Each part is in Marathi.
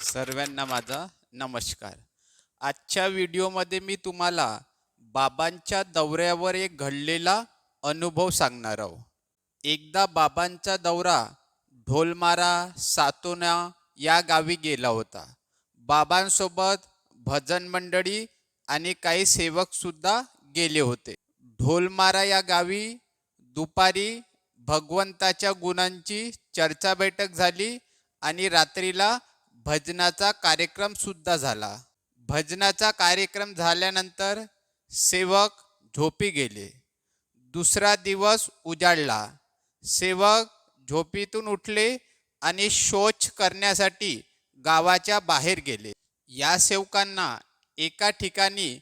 सर्वांना माझा नमस्कार. आजच्या व्हिडिओमध्ये मी तुम्हाला बाबांच्या दौऱ्यावर एक घडलेला अनुभव सांगणार आहो. एकदा बाबांचा दौरा ढोलमारा सातोना या गावी गेला होता. बाबांसोबत भजन मंडळी आणि काही सेवकसुद्धा गेले होते. ढोलमारा या गावी दुपारी भगवंताच्या गुणांची चर्चा बैठक झाली आणि रात्रीला भजनाचा कार्यक्रम सुद्धा झाला. भजनाचा कार्यक्रम झाल्यानंतर सेवक झोपी गेले. दुसरा दिवस उजाडला. सेवक झोपीतून उठले आणि शौच करण्यासाठी गावाच्या बाहेर गेले. या सेवकांना एका ठिकाणी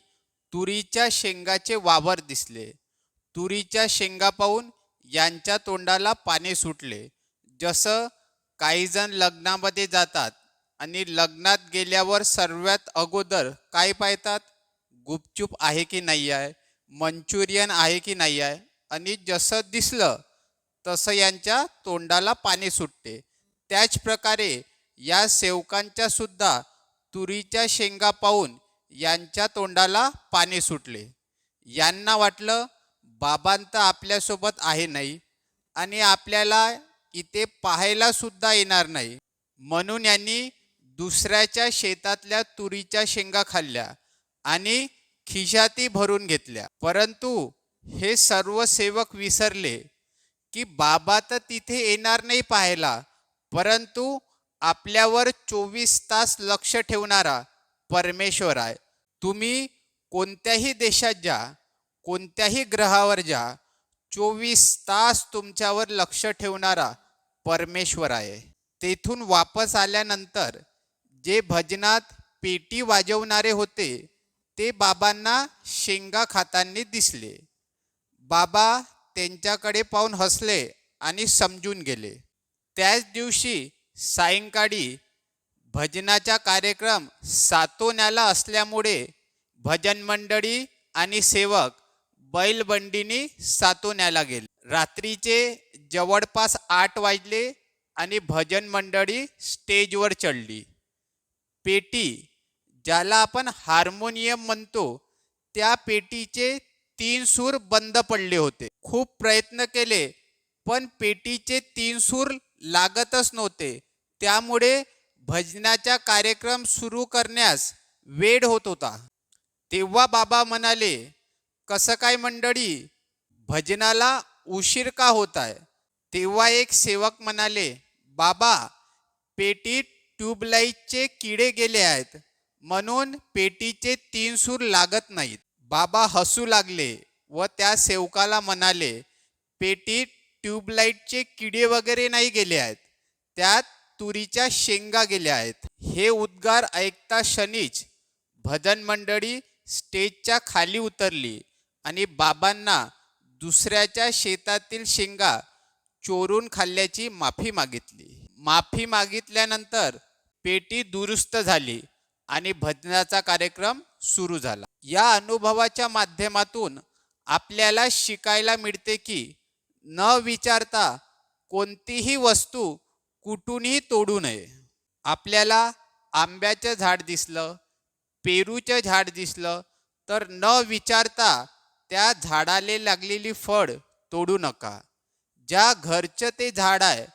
तुरीच्या शेंगाचे वावर दिसले. तुरीच्या शेंगा पाहून यांच्या तोंडाला पाणी सुटले. जसं काहीजण लग्नामध्ये जातात आणि लग्नात गेल्यावर सर्वात अगोदर काय पाहतात? गुपचूप आहे की नाही आहे? मंचुरियन आहे की नाही आहे? आणि जसं दिसलं तसं यांच्या तोंडाला पाणी सुटते. त्याच प्रकारे या सेवकांच्या सुद्धा तुरीच्या शेंगा पाहून यांच्या तोंडाला पाणी सुटले. यांना वाटलं बाबांत आपल्यासोबत आहे नाही आणि आपल्याला इथे पाहायला सुद्धा येणार नाही. म्हणून यांनी दुसऱ्याच्या शेतातल्या तुरीच्या शेंगा खाल्ल्या आणि खिशाती भरून घेतल्या. परंतु हे सर्व सेवक विसरले की बाबा तर तिथे येणार नाही पाहायला परंतु आपल्यावर चोवीस तास लक्ष ठेवणारा परमेश्वर आहे. तुम्ही कोणत्याही देशात जा कोणत्याही ग्रहावर जा चोवीस तास तुमच्यावर लक्ष ठेवणारा परमेश्वर आहे. तेथून वापस आल्यानंतर जे भजनात पेटी वाजवणारे होते ते बाबांना शेंगा खाताना दिसले. बाबा त्यांच्याकडे पाहून हसले आणि समजून गेले. त्याच दिवशी सायंकाळी भजनाचा कार्यक्रम सातोन्याला असल्यामुळे भजन मंडळी आणि सेवक बैलबंडीनी सातोन्याला गेले. रात्रीचे जवळपास आठ वाजले आणि भजन मंडळी स्टेजवर चढली. पेटी ज्याला आपण हार्मोनियम म्हणतो त्या पेटीचे तीन सूर बंद पडले होते. खूप प्रयत्न केले पण पेटीचे तीन सूर लागतच नव्हते. त्यामुळे भजनाचा कार्यक्रम सुरू करण्यास वेळ होत होता. तेव्हा बाबा म्हणाले कसं काय मंडळी भजनाला उशीर का होत आहे? तेव्हा एक सेवक म्हणाले बाबा पेटीत ट्यूबलाईटचे किडे गेले आहेत. म्हणून पेटीचे तीन सूर लागत नाहीत. बाबा हसू लागले व त्या सेवकाला म्हणाले पेटीत ट्यूबलाईटचे किडे वगैरे नाही गेले आहेत. त्यात तुरीच्या शेंगा गेल्या आहेत. हे उद्गार ऐकता शनीच भजन मंडळी स्टेजच्या खाली उतरली आणि बाबांना दुसऱ्याच्या शेतातील शेंगा चोरून खाल्ल्याची माफी मागितली. माफी मागितल्यानंतर पेटी दुरुस्त झाली आणि भजनाचा कार्यक्रम सुरू झाला. या अनुभवाच्या माध्यमातून आपल्याला शिकायला मिळते की न विचारता कोणतीही वस्तू कुठूनही तोडू नये. आपल्याला आंब्याचं झाड दिसलं पेरूचं झाड दिसलं तर न विचारता त्या झाडाला लागलेली फळ तोडू नका. ज्या घरचं ते झाड आहे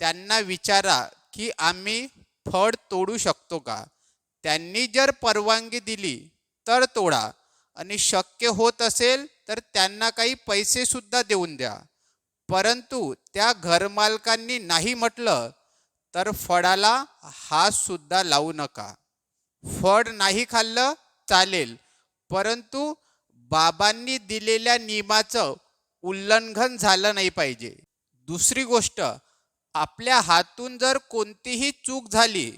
त्यांना विचारा की आम्ही फळ तोडू शकतो का? त्यांनी जर परवानगी दिली तर तोडा. आणि शक्य होत असेल तर त्यांना काही पैसे सुद्धा देऊन द्या. परंतु त्या घरमालकांनी नाही म्हटलं तर फळाला हात सुद्धा लावू नका. फळ नाही खाल्लं चालेल परंतु बाबांनी दिलेल्या नियमाचं उल्लंघन झालं नाही पाहिजे. दुसरी गोष्ट आपल्या हातून जर कोणतीही चूक झाली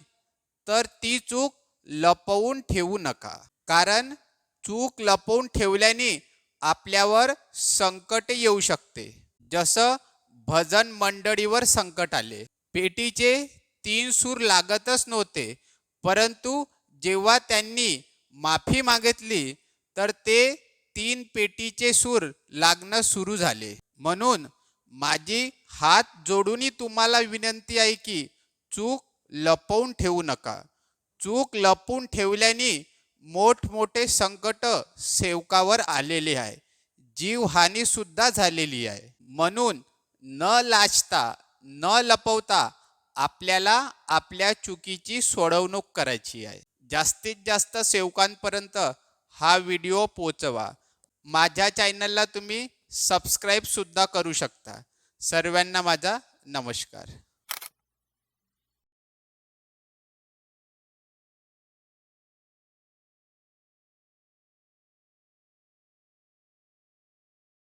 तर ती चूक लपवून ठेवू नका. कारण चूक लपवून ठेवल्याने आपल्यावर संकट येऊ शकते. जसं भजन मंडळीवर संकट आले. पेटीचे तीन सूर लागतच नव्हते परंतु जेव्हा त्यांनी माफी मागितली तर ते तीन पेटीचे सूर लागणं सुरू झाले. म्हणून माझी हात जोडूनही तुम्हाला विनंती आहे की चूक लपवून ठेवू नका. चूक लपवून ठेवल्याने मोठमोठे संकट सेवकावर आलेले आहे. जीवहानी सुद्धा झालेली आहे. म्हणून न लाजता न लपवता आपल्याला आपल्या चुकीची सोडवणूक करायची आहे. जास्तीत जास्त सेवकांपर्यंत हा व्हिडिओ पोचवा माझ्या चॅनलला तुम्ही सबस्क्राईबसुद्धा करू शकता. सर्वांना माझा नमस्कार.